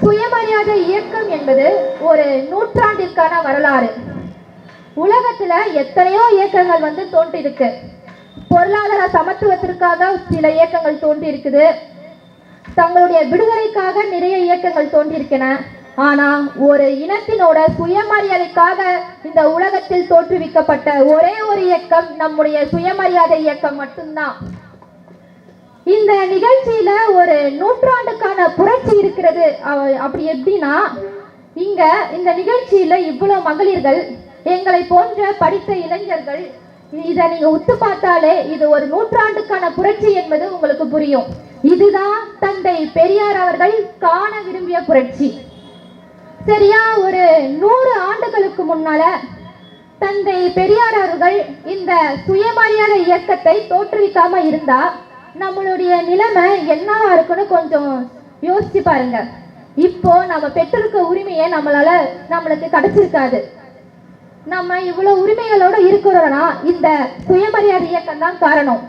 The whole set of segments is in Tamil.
சுயமரியாதை இயக்கம் என்பது ஒரு நூற்றாண்டிற்கான வரலாறு. உலகத்துல எத்தனையோ இயக்கங்கள் வந்து தோன்றிருக்கு. பொருளாதார சமத்துவத்திற்காக சில இயக்கங்கள் தோன்றி இருக்குது தங்களுடைய விடுதலைக்காக நிறைய இயக்கங்கள் தோன்றியிருக்கின ஆனா ஒரு இனத்தினோட சுயமரியாதைக்காக இந்த உலகத்தில் தோற்றுவிக்கப்பட்ட ஒரே ஒரு இயக்கம் நம்முடைய சுயமரியாதை இயக்கம் மட்டும்தான். இந்த நிகழ்ச்சியில ஒரு நூற்றாண்டுக்கான புரட்சி இருக்கிறது. அப்படி எப்படின்னா இங்க இந்த நிகழ்ச்சியில இவ்வளவு மகளிர்கள் எங்களை போன்ற படித்த இளைஞர்கள் இதை நீங்க உத்து பார்த்தாலே இது ஒரு நூற்றாண்டுக்கான புரட்சி என்பது உங்களுக்கு புரியும். இதுதான் தந்தை பெரியார் அவர்கள் காண விரும்பிய புரட்சி. சரியா ஒரு நூறு ஆண்டுகளுக்கு முன்னால தந்தை பெரியார் அவர்கள் இந்த சுயமரியாதை இயக்கத்தை தோற்றுவிக்காம இருந்தா நம்மளுடைய நிலைமை என்னவா இருக்குன்னு கொஞ்சம் யோசிச்சு பாருங்க. இப்போ நம்ம பெற்றிருக்க உரிமையை நம்மளால நம்மளுக்கு கிடைச்சிருக்காது. நம்ம இவ்வளவு உரிமைகளோட இருக்கிறோம்னா இந்த சுயமரியாதை இயக்கம் தான் காரணம்.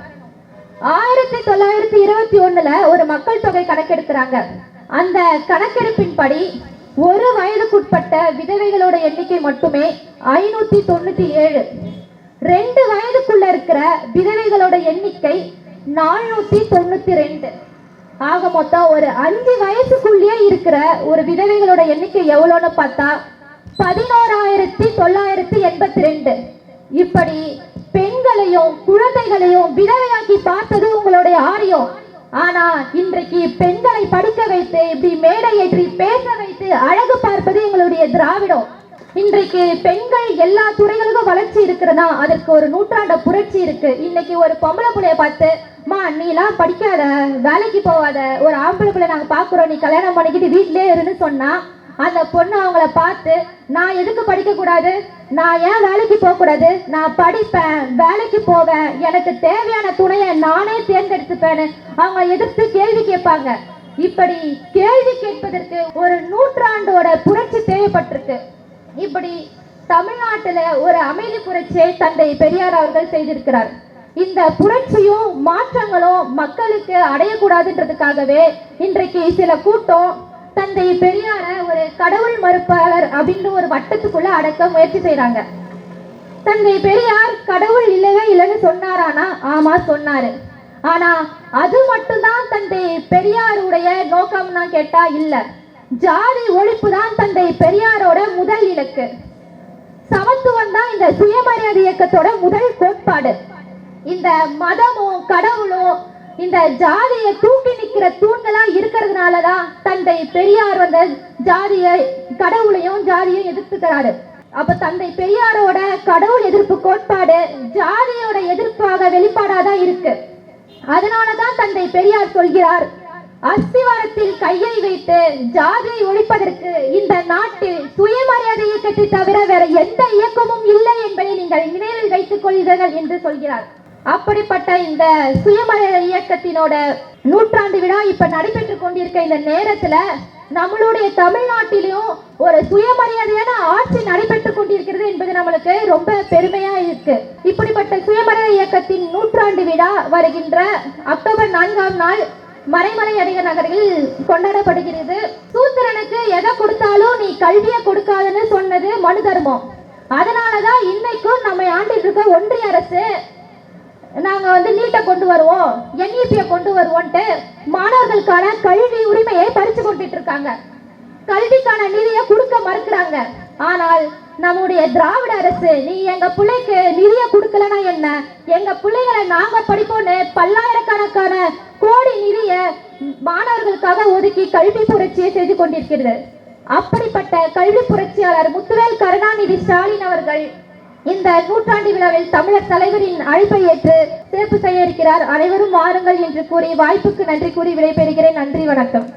ஆயிரத்தி தொள்ளாயிரத்தி இருபத்தி ஒண்ணுல ஒரு மக்கள் தொகை கணக்கெடுக்கிறாங்க. அந்த கணக்கெடுப்பின்படி ஒரு வயதுக்குட்பட்ட விதவைகளோட எண்ணிக்கை மட்டுமே ஐநூத்தி தொண்ணூத்தி ஏழு. ரெண்டு வயதுக்குள்ள இருக்கிற விதவைகளோட எண்ணிக்கை நானூத்தி தொண்ணூத்தி ரெண்டு. ஆக மொத்தம் ஒரு அஞ்சு வயசுக்குள்ளேயே இருக்கிற ஒரு விதவைகளோட எண்ணிக்கை எவ்வளோன்னு பார்த்தா பதினோராயிரத்தி தொள்ளாயிரத்தி எண்பத்தி ரெண்டு. இப்படி பெண்களையும் குழந்தைகளையும் விதவையாக்கி பார்த்தது உங்களுடைய ஆரியம். ஆனா இன்றைக்கு பெண்களை படிக்க வைத்து இப்படி மேடை ஏற்றி பேச வைத்து அழகு பார்ப்பது எங்களுடைய திராவிடம். இன்றைக்கு பெண்கள் எல்லா துறைகளுக்கும் வளர்ச்சி இருக்கிறதா அதற்கு ஒரு நூற்றாண்ட புரட்சி இருக்கு. இன்னைக்கு ஒரு பொம்பளை புள்ளைய பார்த்து மா நீலாம் படிக்காத வேலைக்கு போகாத ஒரு ஆம்பளை பிள்ளை நாங்கள் பார்க்குறோம் நீ கல்யாணம் பண்ணிக்கிட்டு வீட்டிலே இருந்து சொன்னா அந்த பொண்ணு அவங்கள பார்த்து நான் எதுக்கு படிக்கக்கூடாது நான் ஏன் வேலைக்கு போகக்கூடாது நான் படிப்பேன் வேலைக்கு போவேன் எனக்கு தேவையான துணையை நானே தேர்ந்தெடுத்துப்பேன்னு அவங்க எதிர்த்து கேள்வி கேட்பாங்க. இப்படி கேள்வி கேட்பதற்கு ஒரு நூற்றாண்டோட புரட்சி தேவைப்பட்டிருக்கு. இப்படி தமிழ்நாட்டில் ஒரு அமைதி புரட்சியை தந்தை பெரியார் அவர்கள் செய்திருக்கிறார். இந்த புரட்சியும் மாற்றங்களும் மக்களுக்கு அடையக்கூடாதுன்றதுக்காகவே இன்றைக்கு சில கூட்டம் தந்தை பெரியார ஒரு கடவுள் மறுப்பாளர் அப்படின்னு ஒரு வட்டத்துக்குள்ள அடக்க முயற்சி செய்யறாங்க தந்தை பெரியார் கடவுள் இல்லவே இல்லைன்னு சொன்னாரானா? ஆமா சொன்னாரு. ஆனா அது மட்டும்தான் தந்தை பெரியாருடைய நோக்கம்னா கேட்டா இல்ல. ஜாதி ஒழிப்பு தான் தந்தை பெரியாரோட முதல் இலக்கு. சமத்துவம் தான் இந்த சுயமரியாதை இயக்கத்தோட முதல் கோட்பாடு. இந்த மதமும் கடவுளும் இந்த ஜாதியை தூக்கி நிக்கிற தூண்களா இருக்கிறதுனால தான் தந்தை பெரியார் வந்து ஜாதியை கடவுளையும் ஜாதியும் எதிர்த்துக்கிறாரு. அப்ப தந்தை பெரியாரோட கடவுள் எதிர்ப்பு கோட்பாடு ஜாதியோட எதிர்ப்பாக வெளிப்பாடாதான் இருக்கு. அதனாலதான் தந்தை பெரியார் சொல்கிறார் அஸ்திவாரத்தில் கையை வைத்து ஜாதியை ஒழிப்பதற்கு இந்த நாட்டில் சுயமரியாதை இயக்கத்தை தவிர வேற எந்த இயக்கமும் இல்லை என்பதை நீங்கள் நினைவில் வைத்துக் கொள்கிறீர்கள் என்று சொல்கிறார். அப்படிப்பட்ட இந்த சுயமரியாதை இயக்கத்தினோட நூற்றாண்டு விழா இப்ப நடைபெற்று கொண்டிருக்க இந்த நேரத்துல நம்மளுடைய தமிழ்நாட்டிலும் ஒரு சுயமரியாதையான ஆட்சி நடைபெற்று கொண்டிருக்கிறது என்பது நம்மளுக்கு ரொம்ப பெருமையா இருக்கு. இப்படிப்பட்ட சுயமரியாதை இயக்கத்தின் நூற்றாண்டு விழா வருகின்ற அக்டோபர் நான்காம் நாள் மறைமலை அடிக நகரில் கொண்டாடப்படுகிறது. சூத்திரனுக்கு எதை கொடுத்தாலும் நீ கல்வியை கொடுக்காதுன்னு சொன்னது மனு தர்மம். அதனாலதான் இன்னைக்கும் நம்ம ஆண்டில் இருக்க ஒன்றிய அரசு நாங்க வந்து நீட்டை கொண்டு வருவோம். என்இபியை கொண்டு வருவோம்ட்டு மாணவர்களுக்கான கல்வி உரிமையை பறிச்சு கொண்டுட்டு இருக்காங்க. கல்விக்கான நிதியை கொடுக்க மறுக்கிறாங்க. ஆனால் நம்முடைய திராவிட அரசு நீ எங்க பிள்ளைக்கு நிதியை கொடுக்கலனா என்ன? எங்க பிள்ளைகளை நாங்க படிப்போம்னு பல்லாயிரக்கணக்கான கோடி நிதியை மாணவர்களுக்காக ஒதுக்கி கல்வி புரட்சியை செய்து கொண்டிருக்கிறது. அப்படிப்பட்ட கல்வி புரட்சியாளர் முத்துவேல் கருணாநிதி ஸ்டாலின் அவர்கள் இந்த நூற்றாண்டு விழாவில் தமிழர் தலைவரின் அழைப்பை ஏற்று சிறப்பு செய்ய இருக்கிறார். அனைவரும் வாருங்கள் என்று கூறி வாய்ப்புக்கு நன்றி கூறி விடைபெறுகிறேன். நன்றி வணக்கம்.